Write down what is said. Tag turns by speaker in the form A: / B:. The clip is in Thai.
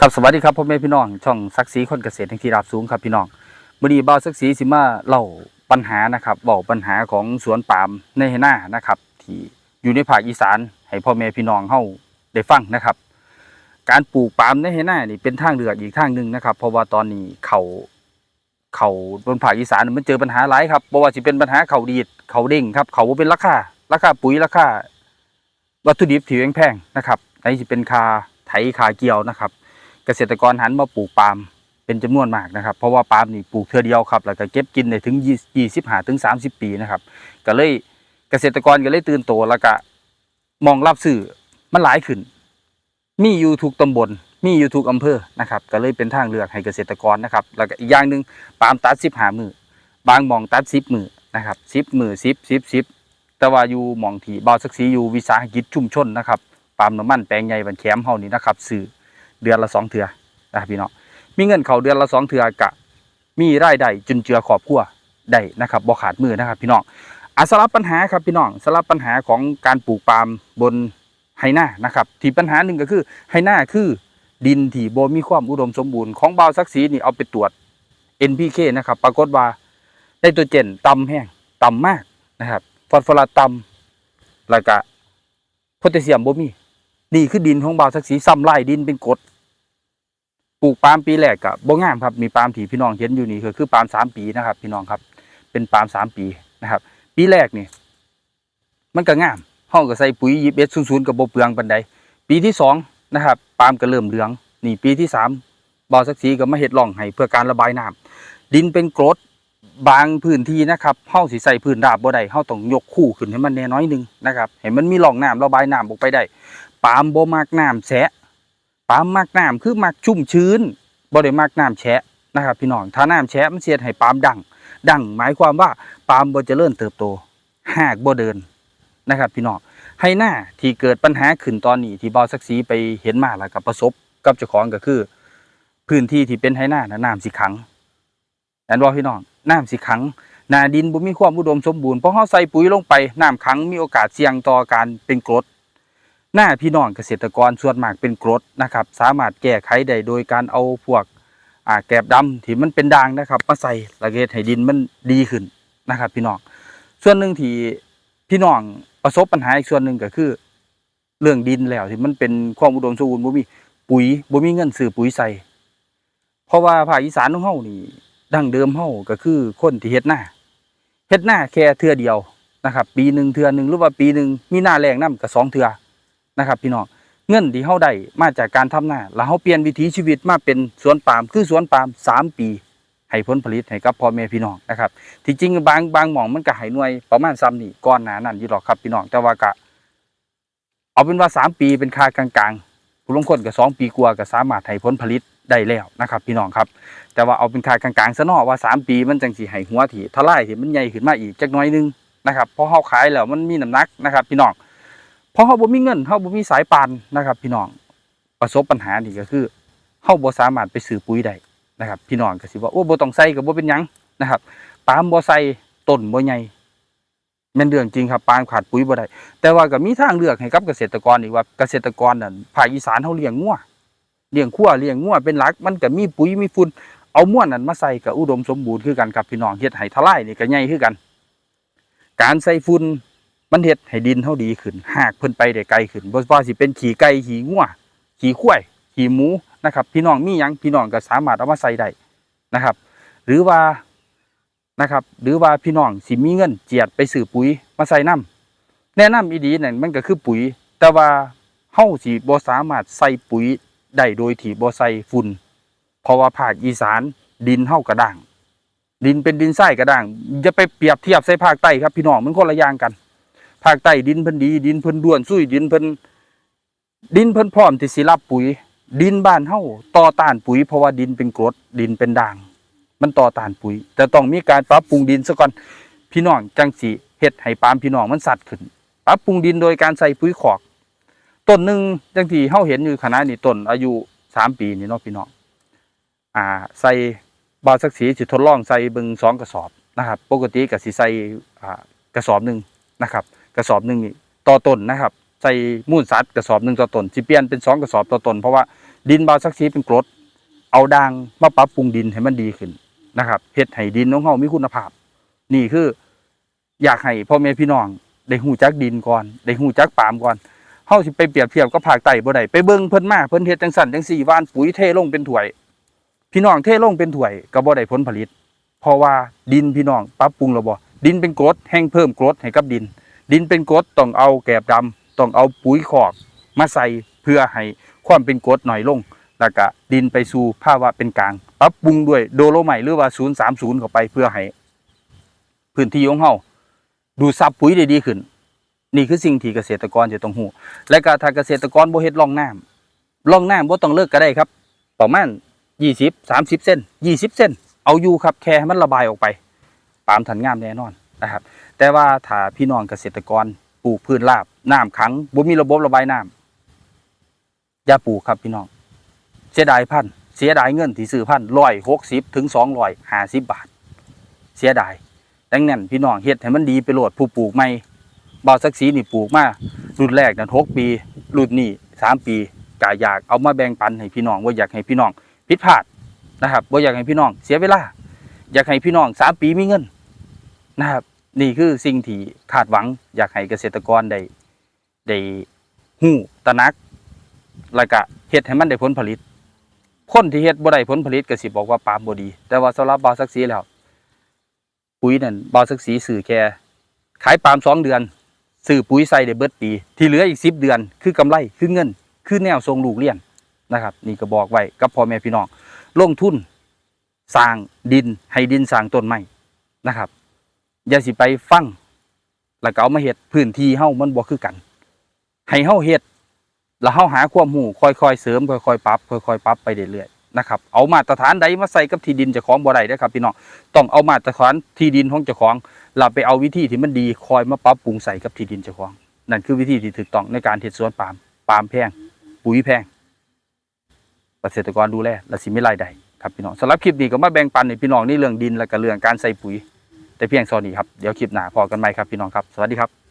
A: ครับสวัสดีครับพ่อแม่พี่น้องช่องซักซีคนเกษตรแห่งที่ราบสูงครับพี่น้องมื้อนี้บ่าวซักซีสิมาเล่าปัญหานะครับเว้าปัญหาของสวนปาล์มในหนานะครับที่อยู่ในภาคอีสานให้พ่อแม่พี่น้องเฮาได้ฟังนะครับ การปลูกปาล์มในหนานี่เป็นทางเลือกอีกทางหนึ่งนะครับ เพราะว่าตอนนี้เขาเขาบนภาคอีสานมันเจอปัญหาหลายครับบ่ว่าสิเป็นปัญหาเขาดีดเขาเด้งครับเขาเป็นราคาราคาปุ๋ยราคาวัตถุดิบที่แพงๆนะครับไหนสิเป็นคาไถคาเกี่ยวนะครับ เกษตรกรหันมาปลูกปาล์มเป็นจำนวนมากนะครับ เพราะว่าปาล์มนี่ปลูกเทือเดียวครับแล้วก็เก็บกินได้ถึง20 25ถึง30ปีนะครับ ก็เลยเกษตรกรก็เลยตื่นตัวแล้วก็มองรับสื่อมันหลายขึ้น มีอยู่ทุกตำบล มีอยู่ทุกอำเภอนะครับ ก็เลยเป็นทางเลือกให้เกษตรกรนะครับ แล้วก็อีกอย่างหนึ่งปาล์มตัดสิบหามือบางมองตัดสิบมือนะครับสิบมือสิบสิบสิบแต่ว่าอยู่มองที่บ่าวสักสีอยู่วิสาหกิจชุมชนนะครับปาล์มน้ำมันแปลงใหญ่บันแคมเฮานี่นะครับสื่อ เดือนละสองเถื่อนะครับพี่น้องมีเงินเขาเดือนละสองเถื่อกะมีรายได้จุนเจือครอบครัวได้นะครับบ่ขาดมือนะครับ พี่น้องอาสารับปัญหาครับพี่น้องสารับปัญหาของการปลูกปาล์มบนไหน้านะครับที่ปัญหาหนึ่งก็คือไหน้าคือดินที่บ่มีความอุดมสมบูรณ์ของบาวซักซีนี่เอาไปตรวจ NPK นะครับ ปรากฏว่าไนโตรเจนต่ำแห้งต่ำมากนะครับ ฟอสฟอรัสต่ำแล้วก็โพแทสเซียมบ่มี นี่คือดินของบ่าวสักสีซ้ำไล่ดินเป็นกรดปลูกปาล์มปีแรกกับบ่งามครับมีปาล์มที่พี่น้องเห็นอยู่นี่ก็คือปาล์มสามปีนะครับ พี่น้องครับ เป็นปาล์มสามปีนะครับ ปีแรกนี่มันก็งามห้องก็ใส่ปุ๋ยยิบเอ็ดศูนย์กับโบเปลืองปันใดปีที่สองนะครับปาล์มก็เริ่มเหลือง นี่ปีที่สามบ่าวสักสีก็มาเห็ดร่องให้เพื่อการระบายน้ำดินเป็นกรดบางพื้นที่นะครับเฮาสิใส่พื้นราบบ่ได้เฮาต้องยกคู่ขึ้นให้มันแน่น้อยหนึงนะครับให้มันมีร่องน้ำระบายน้ำออกไปได้ ปาล์มบ่มักน้ำแฉะปาล์มมักน้ำคือมักชุ่มชื้นบ่ได้มักน้ำแฉะนะครับ พี่น้องถ้าน้ำแฉะมันเสียดให้ปาล์มดังดังหมายความว่าปาล์มบ่เจริญเติบโตหากบ่เดินนะครับ พี่น้องให้หน้าที่เกิดปัญหาขึ้นตอนนี้ที่บ่าสักสีไปเห็นมาแล้วก็ประสบกับเจ้าของก็คือ พื้นที่ที่เป็นให้หน้านะน้ำสิขังแอนบ่พี่น้องน้ำสิขังนาดินบ่มีความอุดมสมบูรณ์เพราะเฮาใส่ปุ๋ยลงไปน้ำขังมีโอกาสเสี่ยงต่อการเป็นกรด หน้าพี่น้องเกษตรกรส่วนมากเป็นกรดนะครับ สามารถแก้ไขได้โดยการเอาพวกอ่าแกบดำที่มันเป็นด่างนะครับมาใส่และเฮ็ดให้ดินมันดีขึ้นนะครับ พี่น้องส่วนหนึ่งที่พี่น้องประสบปัญหาอีกส่วนหนึ่งก็คือ เรื่องดินแล้วที่มันเป็นความอุดมสมบูรณ์บ่มีปุ๋ยบ่มีเงินซื้อปุ๋ยใส่เพราะว่าภาคอีสานของเฮานี่ดั้งเดิมเฮาก็คือคนที่เฮ็ดหน้าเฮ็ดหน้าแค่เทื่อเดียวนะครับ ปีหนึ่งเทื่อหนึ่งหรือว่าปีหนึ่งมีหน้าแรงนํก็สองเทื่อ นะครับพี่น้องเงินที่เฮาได้มาจากการทำนาแล้วเฮาเปลี่ยนวิถีชีวิตมาเป็นสวนปาล์มคือสวนปาล์มสามปีให้ผลผลิตให้กับพ่อแม่พี่น้องนะครับที่จริงบางบางหม่องมันก็ให้หน่วยประมาณซ้ำนี่ก่อนหนานั้นอยู่หรอกครับพี่น้องแต่ว่าก็เอาเป็นว่าสามปีเป็นค่ากลางๆผู้ลงคนก็สองปีกว่าก็สามารถให้ผลผลิตได้แล้วนะครับ พี่น้องครับ แต่ว่าเอาเป็นค่ากลางๆซะเนาะว่าสามปีมันจังสิให้หัวที่ทลายที่มันใหญ่ขึ้นมาอีกจักน้อยนึงนะครับพราะเฮาขายแล้วมันมีน้ำหนักนะครับ พี่น้อง พราะเขาบ่มีเงินเขาบ่มีสายปานนะครับพี่น้องประสบปัญหานี่ก็คือเขาบ่สามารถไปซื้อปุ๋ยได้นะครับ พี่น้องก็สิว่าโอ้บ่ต้องใส่ก็บ่เป็นหยังนะครับปามบ่ใส่ต้นบ่ใหญ่แม่นเรื่องจริงครับปาล์มขาดปุ๋ยบ่ได้ แต่ว่าก็มีทางเลือกให้กับเกษตรกรอีกว่าเกษตรกรนั่นภาคอีสานเฮาเลี้ยงงัวเลี้ยงคั่วเลี้ยงงัวเป็นหลักมันก็มีปุ๋ยมีฝุ่นเอาม้วนนั้นมาใส่ก็อุดมสมบูรณ์คือกันครับพี่น้องเฮ็ดให้ทลายนี่ก็ใหญ่คือกัน การใส่ฝุ่น มันเฮ็ดให้ดินเฮาดีขึ้นหากเพิ่นไปได้ไกลขึ้นบ่ว่าสิเป็นขี้ไก่ขี้งัวขี้วยขี้หมูนะครับ พี่น้องมียังพี่น้องก็สามารถเอามาใส่ได้นะครับ หรือว่านะครับ หรือว่าพี่น้องสิมีเงินเจียดไปซื้อปุ๋ยมาใส่น้ำแนะนำอีดีนั่นมันก็คือปุ๋ย แต่ว่าเฮาสิบ่สามารถใส่ปุ๋ยได้โดยที่บ่ใส่ฝุ่นเพราะว่าภาคอีสานดินเฮากระด้าง ดินเป็นดินทรายกระด้างอย่าไปเปรียบเทียบใส่ภาคใต้ครับพี่น้องมันคนละอย่างกัน ภาคใต้ดินเพิ่นดี ดินเพิ่นด้วนซุยดินเพิ่นดินเพิ่นพร้อมที่สิรับปุ๋ย ดินบ้านเฮาต่อต้านปุ๋ยเพราะว่าดินเป็นกรดดินเป็นด่าง มันต่อต้านปุ๋ยแต่ต้องมีการปรับปรุงดินซะก่อนพี่น้องจังสิเฮ็ดให้ปาล์มพี่น้องมันสัดขึ้นปรับปรุงดินโดยการใส่ปุ๋ยขอกต้นหนึ่งจังที่เฮาเห็นอยู่ขณะนี้ต้นอายุสามปีนี่เนาะพี่น้องอ่าใส่บาสักสีสิทดลองใส่เบิ่งสองกระสอบนะครับ ปกติก็สิใส่กระสอบหนึ่งนะครับ กระสอบหนึ่งนี่ต่อต้นนะครับ ใส่มูลสัตว์กระสอบหนึ่งต่อต้นสิเปลี่ยนเป็นสองกระสอบต่อต้นเพราะว่าดินเบาสักสีเป็นกรดเอาด่างมาปรับปรุงดินให้มันดีขึ้นนะครับเฮ็ดให้ดินของเฮามีคุณภาพ นี่คืออยากให้พ่อแม่พี่น้องได้ฮู้จักดินก่อนได้ฮู้จักปามก่อนเฮาสิไปเปรียบเทียบกับภาคใต้บ่ได้ไปเบิ่งเพิ่นมาเพิ่นเฮ็ดจังซั่นจังซี่ว่านปุ๋ยเทลงเป็นถ้วย พี่น้องเทลงเป็นถ้วยก็บ่ได้ผลผลิต เพราะว่าดินพี่น้องปรับปรุงแล้วบ่ดินเป็นกรดแห้งเพิ่มกรดให้กับดิน ดินเป็นกรดต้องเอาแกบดำต้องเอาปุ๋ยคอกมาใส่เพื่อให้ความเป็นกรดหน่อยลง แล้วก็ดินไปสู่ภาวะเป็นกลางปรับปรุงด้วยโดโลไมต์หรือว่า 030 เข้าไปเพื่อให้พื้นที่ของเฮาดูซับปุ๋ยได้ดีขึ้น นี่คือสิ่งที่เกษตรกรจะต้องรู้และก็ถ้าเกษตรกรบ่เฮ็ดร่องน้ำร่องน้ำบ่ต้องเลิกก็ได้ครับประมาณ20 30 เส้น 20 เส้น เอาอยู่ครับแค่ให้มันระบายออกไป ปามทันงามแน่นอนนะครับ แต่ว่าถ้าพี่น้องเกษตรกรปลูกพืชราบน้ำขังบ่มีระบบระบายน้ำอย่าปลูกครับพี่น้อง เสียดายพันธ์เสียดายเงินที่ซื้อพันธ์ร้อยหกสิบถึงสองร้อยห้าสิบบาท เสียดายดังนั้นพี่น้องเฮ็ดให้มันดีไปโหลดผู้ปลูกใหม่บ่าวสักสีนี่ปลูกมารุ่นแรกนั่นหกปี รุ่นนี้สามปีกะอยากเอามาแบ่งปันให้พี่น้องว่าอยากให้พี่น้องผิดพลาดนะครับว่าอยากให้พี่น้องเสียเวลา อยากให้พี่น้องสามปีมีเงินนะครับ นี่คือสิ่งที่คาดหวังอยากให้เกษตรกรได้ได้หู้ตระหนักแล้วก็เฮ็ดให้มันได้ผลผลิต คนที่เฮ็ดบ่ได้ผลผลิตก็สิบอกว่าปาล์มบ่ดี แต่ว่าสำหรับบาวสักสีแล้วปุ๋ยนั่นบาวสักสีซื้อแค่ขายปาล์มสองเดือนซื้อปุ๋ยใส่ได้เบิดปี ที่เหลืออีกสิบเดือน คือกำไรคือเงิน คือแนวทรงลูกเลี้ยนนะครับ นี่ก็บอกไว้กับพ่อแม่พี่น้องลงทุนสร้างดินให้ดินสร้างต้นไม้นะครับ อย่าสิไปฟังแล้วก็เอามาเฮ็ดพื้นที่เฮ้ามันบ่คือกัน ให้เฮ้าเฮ็ดแล้วเฮ้าหาความรู้ค่อยๆเสริมค่อยๆปรับค่อยๆปรับไปเรื่อยๆนะครับเอามาตรฐานใดมาใส่กับที่ดินเจ้าของบ่ได้เด้ครับพี่น้องต้องเอามาตรฐานที่ดินของเจ้าของเราไปเอาวิธีที่มันดีคอยมาปรับปรุงใส่กับที่ดินเจ้าของ นั่นคือวิธีที่ถูกต้องในการเฮ็ดสวนปาล์มปาล์มแพงปุ๋ยแพงเกษตรกรดูแลและสิไมีรายได้ครับพี่น้องสำหรับคลิปนี้ก็มาแบ่งปันให้พี่น้องในเรื่องดินและก็เรื่องการใส่ปุ๋ย แต่เพียงซอนี้ครับ เดี๋ยวคลิปหน้าพอกันใหม่ครับพี่น้องครับ สวัสดีครับ